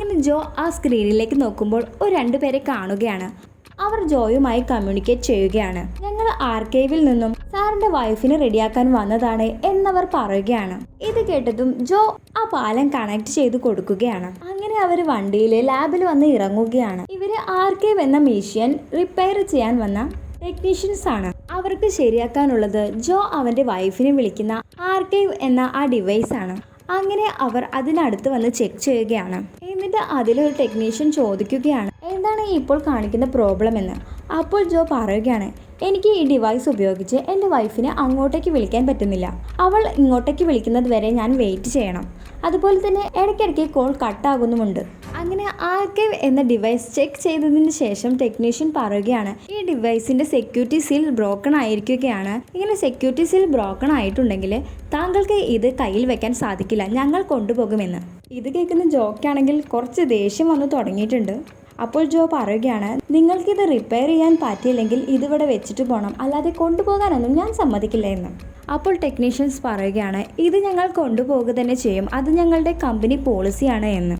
അങ്ങനെ ജോ ആ സ്ക്രീനിലേക്ക് നോക്കുമ്പോൾ ഒരു രണ്ടുപേരെ കാണുകയാണ്. അവർ ജോയുമായി കമ്മ്യൂണിക്കേറ്റ് ചെയ്യുകയാണ്. ഞങ്ങൾ ആർക്കൈവിൽ നിന്നും സാറിന്റെ വൈഫിനെ റെഡിയാക്കാൻ വന്നതാണ് എന്നവർ പറയുകയാണ്. ഇത് കേട്ടതും ജോ ആ പാലം കണക്ട് ചെയ്ത് കൊടുക്കുകയാണ്. അങ്ങനെ അവർ വണ്ടിയിൽ ലാബിൽ വന്ന് ഇറങ്ങുകയാണ്. ഇവർ ആർക്കൈവ് എന്ന മെഷീൻ റിപ്പയർ ചെയ്യാൻ വന്ന ടെക്നീഷ്യൻസ് ആണ്. അവർക്ക് ശരിയാക്കാനുള്ളത് ജോ അവന്റെ വൈഫിനെ വിളിക്കുന്ന ആർക്കൈവ് എന്ന ആ ഡിവൈസ് ആണ്. അങ്ങനെ അവർ അതിനടുത്ത് വന്ന് ചെക്ക് ചെയ്യുകയാണ്. എന്നിട്ട് അതിലൊരു ടെക്നീഷ്യൻ ചോദിക്കുകയാണ് എന്താണ് ഇപ്പോൾ കാണിക്കുന്ന പ്രോബ്ലം എന്ന്? അപ്പോൾ ജോ പറയുകയാണ് എനിക്ക് ഈ ഡിവൈസ് ഉപയോഗിച്ച് എന്റെ വൈഫിനെ അങ്ങോട്ടേക്ക് വിളിക്കാൻ പറ്റുന്നില്ല. അവൾ ഇങ്ങോട്ടേക്ക് വിളിക്കുന്നത് വരെ ഞാൻ വെയിറ്റ് ചെയ്യണം. അതുപോലെ തന്നെ ഇടയ്ക്കിടയ്ക്ക് കോൾ കട്ടാകുന്നുമുണ്ട് അങ്ങനെ ആർക്കൈവ് എന്ന ഡിവൈസ് ചെക്ക് ചെയ്തതിന് ശേഷം ടെക്നീഷ്യൻ പറയുകയാണ് ഈ ഡിവൈസിന്റെ സെക്യൂരിറ്റി സീൽ ബ്രോക്കൺ ആയിരിക്കുകയാണ്. ഇങ്ങനെ സെക്യൂരിറ്റി സീൽ ബ്രോക്കൺ ആയിട്ടുണ്ടെങ്കിൽ താങ്കൾക്ക് ഇത് കയ്യിൽ വെക്കാൻ സാധിക്കില്ല. ഞങ്ങൾ കൊണ്ടുപോകുമെന്ന്. ഇത് കേൾക്കുന്ന ജോക്കാണെങ്കിൽ കുറച്ച് ദേഷ്യം വന്നു തുടങ്ങിയിട്ടുണ്ട്. അപ്പോൾ ജോ പറയുകയാണ് നിങ്ങൾക്കിത് റിപ്പയർ ചെയ്യാൻ പറ്റിയില്ലെങ്കിൽ ഇതിവിടെ വെച്ചിട്ട് പോകണം അല്ലാതെ കൊണ്ടുപോകാനൊന്നും ഞാൻ സമ്മതിക്കില്ല എന്ന്. അപ്പോൾ ടെക്നീഷ്യൻസ് പറയുകയാണ് ഇത് ഞങ്ങൾ കൊണ്ടുപോകുക തന്നെ ചെയ്യും. അത് ഞങ്ങളുടെ കമ്പനി പോളിസിയാണ് എന്ന്.